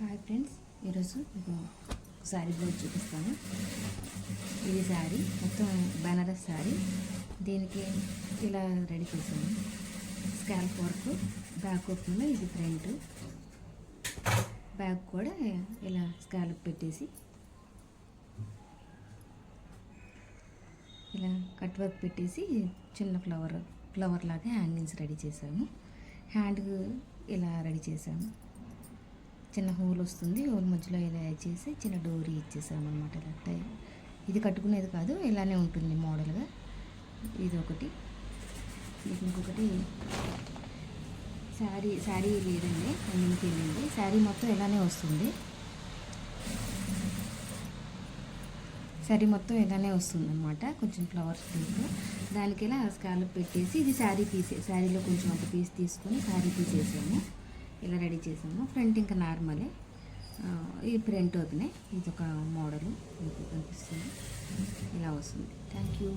Hi friends ఈరోజు మీకు sari blouse చూపిస్తాను. ఇది శారీ మొత్తం బెనారస్ శారీ దీనికి ఇలా రెడీ చేశాను. స్కాల్ప్ వర్క్ బ్యాక్ ఓపెన్లో ఇది ఫ్రంట్ బ్యాక్ కూడా ఇలా స్కాల్ప్ పెట్టేసి ఇలా కట్ వర్క్ పెట్టేసి చిన్న ఫ్లవర్ ఫ్లవర్ లాగా హ్యాంగింగ్స్ రెడీ చేశాము హ్యాండ్ ఇలా రెడీ చేశాము చిన్న హోల్ వస్తుంది. హోల్ మధ్యలో ఇలా చేసి చిన్న డోరీ ఇచ్చేసామన్నమాట. ఇలా ఇది కట్టుకునేది కాదు ఇలానే ఉంటుంది మోడల్గా. ఇది ఒకటి. ఇంకొకటి. శారీ శారీ లేదండి. అందులోకి వెళ్ళింది శారీ మొత్తం ఇలానే వస్తుంది. శారీ మొత్తం ఇలానే వస్తుంది అనమాట కొంచెం ఫ్లవర్స్ దీంట్లో. దానికి ఇలా స్కాలప్ పెట్టేసి ఇది శారీ పీసే శారీలో కొంచెం ఒక పీస్ తీసుకొని శారీ పీసేసాము. ఇలా రెడీ చేసాము. ఫ్రంట్ ఇంకా నార్మలే. ఈ ఇది ప్రింట్ అవుతున్నాయి ఇది ఒక మోడలు మీకు కనిపిస్తుంది. ఇలా వస్తుంది. Thank you